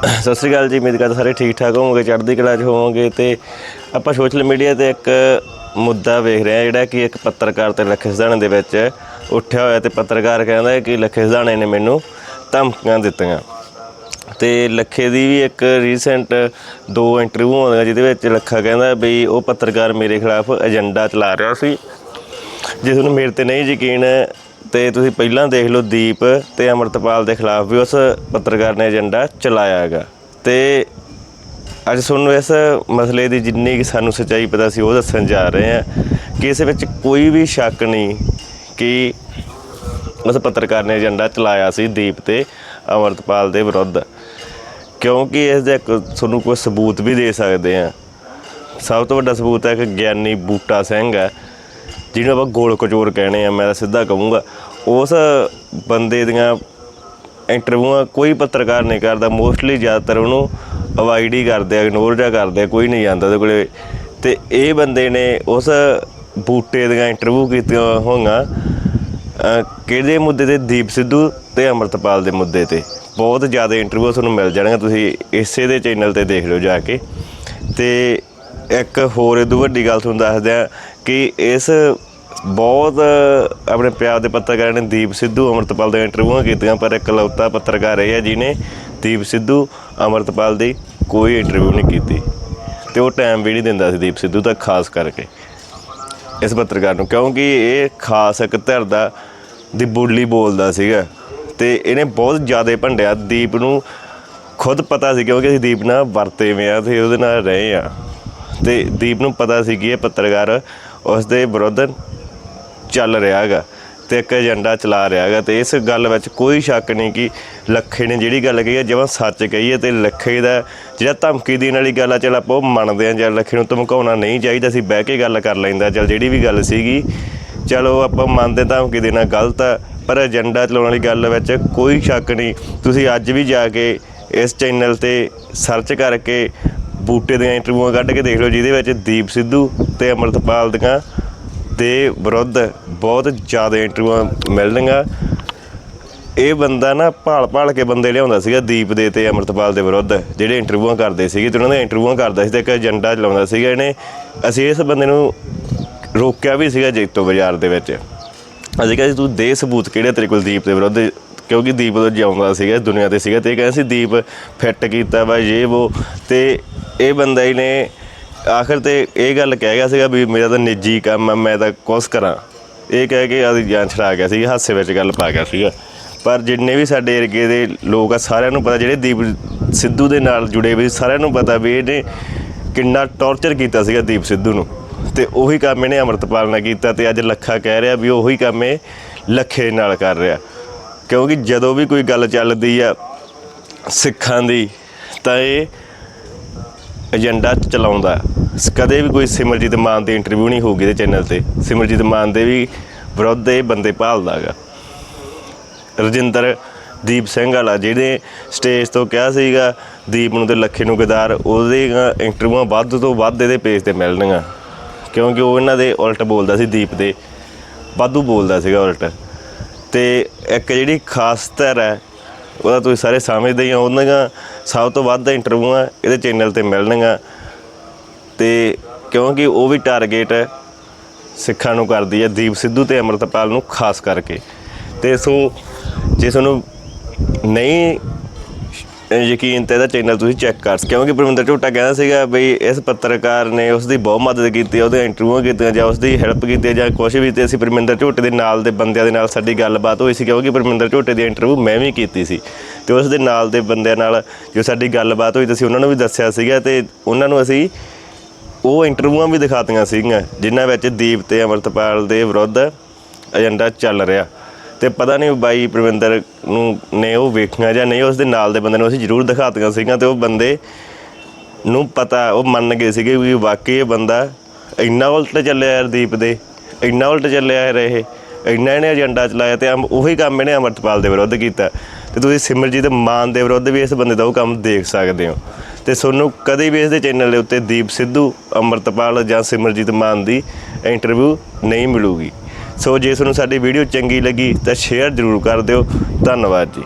ਸਤਿ ਸ਼੍ਰੀ ਅਕਾਲ ਜੀ, ਉਮੀਦ ਕਰਦਾ ਸਾਰੇ ਠੀਕ ਠਾਕ ਹੋਵੋਗੇ, ਚੜ੍ਹਦੀ ਕਲਾ 'ਚ ਹੋਵੋਗੇ ਤੇ ਆਪਾਂ ਸੋਸ਼ਲ ਮੀਡੀਆ ਤੇ ਇੱਕ ਮੁੱਦਾ ਵੇਖ ਰਹੇ ਹਾਂ, ਜਿਹੜਾ ਕਿ ਇੱਕ ਪੱਤਰਕਾਰ ਤੇ ਲੱਖੇ ਸਿਧਾਣੇ ਦੇ ਵਿੱਚ ਉੱਠਿਆ ਹੋਇਆ ਤੇ ਪੱਤਰਕਾਰ ਕਹਿੰਦਾ ਕਿ ਲੱਖੇ ਸਿਧਾਣੇ ਨੇ ਮੈਨੂੰ ਧਮਕੀਆਂ ਦਿੱਤੀਆਂ। ਤੇ ਲੱਖੇ ਦੀ ਵੀ ਇੱਕ ਰੀਸੈਂਟ ਦੋ ਇੰਟਰਵਿਊ ਆਉਂਦੀਆਂ ਜਿਹਦੇ ਵਿੱਚ ਲੱਖਾ ਕਹਿੰਦਾ ਵੀ ਉਹ ਪੱਤਰਕਾਰ ਮੇਰੇ ਖਿਲਾਫ ਏਜੰਡਾ ਚਲਾ ਰਿਹਾ ਸੀ, ਜਿਸ ਨੂੰ ਮੇਰੇ ਤੇ ਨਹੀਂ ਯਕੀਨ ਤੇ ਤੁਸੀਂ ਪਹਿਲਾਂ ਦੇਖ ਲਓ ਦੀਪ ਤੇ ਅਮਰਤਪਾਲ ਦੇ ਖਿਲਾਫ ਵੀ ਉਸ ਪੱਤਰਕਾਰ ਨੇ ਏਜੰਡਾ ਚਲਾਇਆ ਹੈਗਾ। ਤੇ ਅੱਜ ਤੁਹਾਨੂੰ ਇਸ ਮਸਲੇ ਦੀ ਜਿੰਨੀ ਕਿ ਸਾਨੂੰ ਸੱਚਾਈ ਪਤਾ ਸੀ, ਉਹ ਦੱਸਣ ਜਾ ਰਹੇ ਹਾਂ ਕਿ ਇਸ ਵਿੱਚ ਕੋਈ ਵੀ ਸ਼ੱਕ ਨਹੀਂ ਕਿ ਉਸ ਪੱਤਰਕਾਰ ਨੇ ਏਜੰਡਾ ਚਲਾਇਆ ਸੀ ਦੀਪ ਤੇ ਅਮਰਤਪਾਲ ਦੇ ਵਿਰੁੱਧ। ਕਿਉਂਕਿ ਇਸ ਦਾ ਇੱਕ ਤੁਹਾਨੂੰ ਕੋਈ ਸਬੂਤ ਵੀ ਦੇ ਸਕਦੇ ਆ ਸਭ ਤੋਂ ਵੱਡਾ ਸਬੂਤ ਹੈ ਕਿ ਗਿਆਨੀ ਬੂਟਾ ਸਿੰਘ ਹੈ। ਜਿਹਨੂੰ ਆਪਾਂ ਗੋਲ ਕਚੋਰ ਕਹਿੰਦੇ ਆ, ਮੈਂ ਤਾਂ ਸਿੱਧਾ ਕਹੂੰਗਾ, ਉਸ ਬੰਦੇ ਦੀਆਂ ਇੰਟਰਵਿਊਆਂ ਕੋਈ ਪੱਤਰਕਾਰ ਨਹੀਂ ਕਰਦਾ ਮੋਸਟਲੀ ਜ਼ਿਆਦਾਤਰ ਉਹਨੂੰ ਅਵਾਇਡ ਹੀ ਕਰਦੇ ਆ ਇਗਨੋਰ ਜਾਂ ਕਰਦੇ ਆ, ਕੋਈ ਨਹੀਂ ਜਾਂਦਾ ਉਹਦੇ ਕੋਲੇ। ਤੇ ਇਹ ਬੰਦੇ ਨੇ ਉਸ ਬੂਟੇ ਦੀਆਂ ਇੰਟਰਵਿਊ ਕੀਤੀਆਂ ਹੋਈਆਂ, ਅਹ ਕਿਹਦੇ ਮੁੱਦੇ ਤੇ? ਦੀਪ ਸਿੱਧੂ ਤੇ ਅਮਰਤਪਾਲ ਦੇ ਮੁੱਦੇ ਤੇ। ਬਹੁਤ ਜ਼ਿਆਦਾ ਇੰਟਰਵਿਊ ਤੁਹਾਨੂੰ ਮਿਲ ਜਾਣਗੀਆਂ, ਤੁਸੀਂ ਇਸੇ ਦੇ ਚੈਨਲ ਤੇ ਦੇਖ ਲਿਓ ਜਾ ਕੇ। ਤੇ ਇੱਕ ਹੋਰ ਇਹਦੂ ਵੱਡੀ ਗੱਲ ਤੁਹਾਨੂੰ ਦੱਸਦੇ ਆ ਕਿ ਇਸ ਬਹੁਤ ਆਪਣੇ ਪਿਆਰ ਦੇ ਪੱਤਰਕਾਰਾਂ ਨੇ ਦੀਪ ਸਿੱਧੂ, ਅਮਰਤਪਾਲ ਦੀਆਂ ਇੰਟਰਵਿਊਆਂ ਕੀਤੀਆਂ, ਪਰ ਇਕਲੌਤਾ ਪੱਤਰਕਾਰ ਇਹ ਹੈ ਜਿਹਨੇ ਦੀਪ ਸਿੱਧੂ, ਅਮਰਤਪਾਲ ਦੀ ਕੋਈ ਇੰਟਰਵਿਊ ਨਹੀਂ ਕੀਤੀ ਤੇ ਉਹ ਟਾਈਮ ਵੀ ਨਹੀਂ ਦਿੰਦਾ ਸੀ ਦੀਪ ਸਿੱਧੂ ਤਾਂ ਖਾਸ ਕਰਕੇ। ਇਸ ਪੱਤਰਕਾਰ ਨੂੰ, ਕਿਉਂਕਿ ਇਹ ਖਾਸ ਇੱਕ ਧਿਰ ਦਾ, ਦੀ ਬੋਲੀ ਬੋਲਦਾ ਸੀਗਾ ਤੇ ਇਹਨੇ ਬਹੁਤ ਜ਼ਿਆਦਾ ਭੰਡਿਆ। ਦੀਪ ਨੂੰ ਖੁਦ ਪਤਾ ਸੀ, ਕਿਉਂਕਿ ਅਸੀਂ ਦੀਪ ਨਾਲ ਵਰਤੇ ਹੋਏ ਆ ਤੇ ਉਹਦੇ ਨਾਲ ਰਹੇ ਆ। ਤੇ ਦੀਪ ਨੂੰ ਪਤਾ ਸੀ ਕਿ ਇਹ ਪੱਤਰਕਾਰ ਉਸ ਦੇ ਵਿਰੁੱਧ ਚੱਲ ਰਿਹਾ ਹੈਗਾ ਤੇ ਇੱਕ ਏਜੰਡਾ ਚਲਾ ਰਿਹਾ ਹੈਗਾ ਤੇ ਇਸ ਗੱਲ ਵਿੱਚ ਕੋਈ ਸ਼ੱਕ ਨਹੀਂ ਕਿ ਲੱਖੇ ਨੇ ਜਿਹੜੀ ਗੱਲ ਕਹੀ ਹੈ, ਜਿਵੇਂ ਸੱਚ ਕਹੀ ਹੈ ਤੇ ਲੱਖੇ ਦਾ ਜਿਹੜਾ ਧਮਕੀ ਦੇਣ ਵਾਲੀ ਗੱਲ ਆ, ਚਲ ਆਪਾਂ ਉਹ ਮੰਨਦੇ ਹਾਂ ਜਾਂ ਲੱਖੇ ਨੂੰ ਧਮਕਾਉਣਾ ਨਹੀਂ ਚਾਹੀਦਾ ਸੀ ਬਹਿ ਕੇ ਗੱਲ ਕਰ ਲੈਂਦਾ ਚਲ ਜਿਹੜੀ ਵੀ ਗੱਲ ਸੀਗੀ, ਚਲੋ ਆਪਾਂ ਮੰਨਦੇ ਧਮਕੀ ਦੇਣਾ ਗਲਤ ਆ, ਪਰ ਏਜੰਡਾ ਚਲਾਉਣ ਵਾਲੀ ਗੱਲ ਵਿੱਚ ਕੋਈ ਸ਼ੱਕ ਨਹੀਂ। ਤੁਸੀਂ ਅੱਜ ਵੀ ਜਾ ਕੇ ਇਸ ਚੈਨਲ ਤੇ ਸਰਚ ਕਰਕੇ ਬੂਟੇ ਦੀਆਂ ਇੰਟਰਵਿਊਆਂ ਕੱਢ ਕੇ ਦੇਖ ਲਓ, ਜਿਹਦੇ ਵਿੱਚ ਦੀਪ ਸਿੱਧੂ ਤੇ ਅਮਰਤਪਾਲ ਦੀਆਂ ਦੇ ਵਿਰੁੱਧ ਬਹੁਤ ਜ਼ਿਆਦਾ ਇੰਟਰਵਿਊਆਂ ਮਿਲਣਗੀਆਂ ਇਹ ਬੰਦਾ ਨਾ ਭਾਲ ਭਾਲ ਕੇ ਬੰਦੇ ਲਿਆਉਂਦਾ ਸੀਗਾ ਦੀਪ ਦੇ ਤੇ ਅਮਰਤਪਾਲ ਦੇ ਵਿਰੁੱਧ, ਜਿਹੜੇ ਇੰਟਰਵਿਊਆਂ ਕਰਦੇ ਸੀਗੇ, ਤੇ ਉਹਨਾਂ ਦੇ ਇੰਟਰਵਿਊਆਂ ਕਰਦਾ ਸੀ ਤੇ ਇੱਕ ਏਜੰਡਾ ਚਲਾਉਂਦਾ ਸੀਗਾ ਇਹਨੇ। ਅਸੀਂ ਇਸ ਬੰਦੇ ਨੂੰ ਰੋਕਿਆ ਵੀ ਸੀਗਾ ਜੈਤੋ ਬਾਜ਼ਾਰ ਦੇ ਵਿੱਚ। ਅਸੀਂ ਕਿਹਾ ਸੀ ਤੂੰ ਦੇ ਸਬੂਤ ਕਿਹੜੇ ਤੇਰੇ ਕੋਲ ਦੀਪ ਦੇ ਵਿਰੁੱਧ? ਕਿਉਂਕਿ ਦੀਪ ਉਹ ਜਿਉਂਦਾ ਸੀਗਾ ਦੁਨੀਆ ਤੇ ਸੀਗਾ ਤੇ ਇਹ ਕਹਿੰਦਾ ਸੀ, ਦੀਪ ਫਿੱਟ ਕੀਤਾ ਵਾ ਇਹ ਉਹ ਤੇ ਇਹ ਬੰਦਾ ਹੀ ਨੇ ਆਖਰ ਤੇ ਇਹ ਗੱਲ ਕਹਿ ਗਿਆ ਸੀਗਾ ਵੀ ਮੇਰਾ ਤਾਂ ਨਿੱਜੀ ਕੰਮ ਆ, ਮੈਂ ਤਾਂ ਕੁਛ ਕਰਾਂ। ਇਹ ਕਹਿ ਕੇ ਆਦੀ ਜਾਨ ਛੜਾ ਗਿਆ ਸੀ ਹਾਸੇ ਵਿੱਚ ਗੱਲ ਪਾ ਗਿਆ ਸੀਗਾ। ਪਰ ਜਿੰਨੇ ਵੀ ਸਾਡੇ ਏਰੀਏ ਦੇ ਲੋਕ ਆ, ਸਾਰਿਆਂ ਨੂੰ ਪਤਾ, ਜਿਹੜੇ ਦੀਪ ਸਿੱਧੂ ਦੇ ਨਾਲ ਜੁੜੇ ਵੀ, ਸਾਰਿਆਂ ਨੂੰ ਪਤਾ ਵੀ ਇਹਨੇ ਕਿੰਨਾ ਟੌਰਚਰ ਕੀਤਾ ਸੀਗਾ ਦੀਪ ਸਿੱਧੂ ਨੂੰ। ਤੇ ਉਹੀ ਕੰਮ ਇਹਨੇ ਅਮਰਤਪਾਲ ਨਾਲ ਕੀਤਾ ਤੇ ਅੱਜ ਲੱਖਾ ਕਹਿ ਰਿਹਾ ਵੀ ਉਹੀ ਕੰਮ ਇਹ ਲੱਖੇ ਨਾਲ ਕਰ ਰਿਹਾ। ਕਿਉਂਕਿ ਜਦੋਂ ਵੀ ਕੋਈ ਗੱਲ ਚੱਲਦੀ ਆ ਸਿੱਖਾਂ ਦੀ, ਤਾਂ ਇਹ ਏਜੰਡਾ ਚਲਾਉਂਦਾ। ਕਦੇ ਵੀ ਕੋਈ ਸਿਮਰਜੀਤ ਮਾਨ ਦੀ ਇੰਟਰਵਿਊ ਨਹੀਂ ਹੋਊਗੀ ਇਹਦੇ ਚੈਨਲ ਤੇ। ਸਿਮਰਜੀਤ ਮਾਨ ਦੇ ਵੀ ਵਿਰੁੱਧ ਇਹ ਬੰਦੇ ਭਾਲਦਾ ਹੈਗਾ ਰਜਿੰਦਰ ਦੀਪ ਸਿੰਘ ਵਾਲਾ, ਜਿਹਨੇ ਸਟੇਜ ਤੋਂ ਕਿਹਾ ਸੀਗਾ, ਦੀਪ ਨੂੰ ਤੇ ਲੱਖੇ ਨੂੰ ਗਦਾਰ, ਉਹਦੇ ਇੰਟਰਵਿਊਆਂ ਵੱਧ ਤੋਂ ਵੱਧ ਇਹਦੇ ਪੇਜ ਤੇ ਮਿਲਣਗੀਆਂ। ਕਿਉਂਕਿ ਉਹ ਇਹਨਾਂ ਦੇ ਉਲਟ ਬੋਲਦਾ ਸੀ ਦੀਪ ਦੇ। ਵਾਧੂ ਬੋਲਦਾ ਸੀਗਾ ਉਲਟ। ਤੇ ਇੱਕ ਜਿਹੜੀ ਖਾਸ ਧਿਰ ਹੈ, ਉਹਦਾ ਤੁਸੀਂ ਸਾਰੇ ਸਮਝਦੇ ਹੀ ਹੋ ਉਹਨਾਂ ਦਾ ਸਭ ਤੋਂ ਵੱਧ ਇੰਟਰਵਿਊਆਂ ਇਹਦੇ ਚੈਨਲ ਤੇ ਮਿਲਣਗੀਆਂ। ਤੇ ਕਿਉਂਕਿ ਉਹ ਵੀ ਟਾਰਗੇਟ ਸਿੱਖਾਂ ਨੂੰ ਕਰਦੀ ਹੈ ਦੀਪ ਸਿੱਧੂ ਤੇ ਅਮਰਤਪਾਲ ਨੂੰ ਖਾਸ ਕਰਕੇ। ਤੇ ਸੋ ਜੇ ਤੁਹਾਨੂੰ ਨਹੀਂ ਯਕੀਨ ਤੇ ਇਹਦਾ ਚੈਨਲ ਤੁਸੀਂ ਚੈੱਕ ਕਰ ਸਕਦੇ ਕਿਉਂਕਿ ਪਰਮਿੰਦਰ ਝੋਟਾ ਕਹਿੰਦਾ ਸੀਗਾ ਬਈ ਇਸ ਪੱਤਰਕਾਰ ਨੇ ਉਸ ਦੀ ਬਹੁਤ ਮਦਦ ਕੀਤੀ ਉਹਦੇ ਇੰਟਰਵਿਊਆਂ ਕੀਤੀਆਂ ਜਾਂ ਉਸ ਦੀ ਹੈਲਪ ਕੀਤੀ ਜਾਂ ਕੁਝ ਵੀ ਤੇ ਅਸੀਂ ਪਰਮਿੰਦਰ ਝੋਟੇ ਦੇ ਨਾਲ ਦੇ ਬੰਦਿਆਂ ਦੇ ਨਾਲ ਸਾਡੀ ਗੱਲਬਾਤ ਹੋਈ ਸੀ ਕਿਉਂਕਿ ਪਰਮਿੰਦਰ ਝੋਟੇ ਦੀ ਇੰਟਰਵਿਊ ਮੈਂ ਵੀ ਕੀਤੀ ਸੀ। ਤੇ ਉਸ ਦੇ ਨਾਲ ਦੇ ਬੰਦਿਆਂ ਨਾਲ ਜੋ ਸਾਡੀ ਗੱਲਬਾਤ ਹੋਈ, ਤੇ ਅਸੀਂ ਉਹਨਾਂ ਨੂੰ ਵੀ ਦੱਸਿਆ ਸੀਗਾ ਤੇ ਉਹਨਾਂ ਨੂੰ ਅਸੀਂ ਉਹ ਇੰਟਰਵਿਊਆਂ ਵੀ ਦਿਖਾਤੀਆਂ ਸੀਗੀਆਂ, ਜਿਨ੍ਹਾਂ ਵਿੱਚ ਦੀਪ ਤੇ ਅਮਰਤਪਾਲ ਦੇ ਵਿਰੁੱਧ ਏਜੰਡਾ ਚੱਲ ਰਿਹਾ। ਤੇ ਪਤਾ ਨਹੀਂ ਬਾਈ ਪ੍ਰਵਿੰਦਰ ਨੂੰ, ਨੇ ਉਹ ਵੇਖੀਆਂ ਜਾਂ ਨਹੀਂ, ਉਸ ਦੇ ਨਾਲ ਦੇ ਬੰਦੇ ਨੂੰ ਅਸੀਂ ਜ਼ਰੂਰ ਦਿਖਾਤੀਆਂ ਸੀਗੀਆਂ ਤੇ ਉਹ ਬੰਦੇ ਨੂੰ ਪਤਾ, ਉਹ ਮੰਨ ਗਏ ਸੀਗੇ ਵੀ ਵਾਕਈ ਇਹ ਬੰਦਾ ਇੰਨਾ ਉਲਟ ਚੱਲਿਆ ਯਾਰ ਦੀਪ ਦੇ, ਇੰਨਾ ਉਲਟ ਚੱਲਿਆ ਯਾਰ ਇਹ, ਇੰਨਾ ਇਹਨੇ ਏਜੰਡਾ ਚਲਾਇਆ ਤੇ ਅਮ- ਉਹੀ ਕੰਮ ਇਹਨੇ ਅਮਰਤਪਾਲ ਦੇ ਵਿਰੁੱਧ ਕੀਤਾ। ਤੇ ਤੁਸੀਂ ਸਿਮਰਜੀਤ ਮਾਨ ਦੇ ਵਿਰੁੱਧ ਵੀ ਇਸ ਬੰਦੇ ਦਾ ਉਹ ਕੰਮ ਦੇਖ ਸਕਦੇ ਹੋ। ਤੇ ਤੁਹਾਨੂੰ ਕਦੇ ਵੀ ਇਸ ਦੇ ਚੈਨਲ ਦੇ ਉੱਤੇ ਦੀਪ ਸਿੱਧੂ, ਅਮਰਤਪਾਲ ਜਾਂ ਸਿਮਰਜੀਤ ਮਾਨ ਦੀ ਇੰਟਰਵਿਊ ਨਹੀਂ ਮਿਲੂਗੀ। ਸੋ ਜੇ ਤੁਹਾਨੂੰ ਸਾਡੀ ਵੀਡੀਓ ਚੰਗੀ ਲੱਗੀ ਤਾਂ ਸ਼ੇਅਰ ਜ਼ਰੂਰ ਕਰ ਦਿਓ। ਧੰਨਵਾਦ ਜੀ।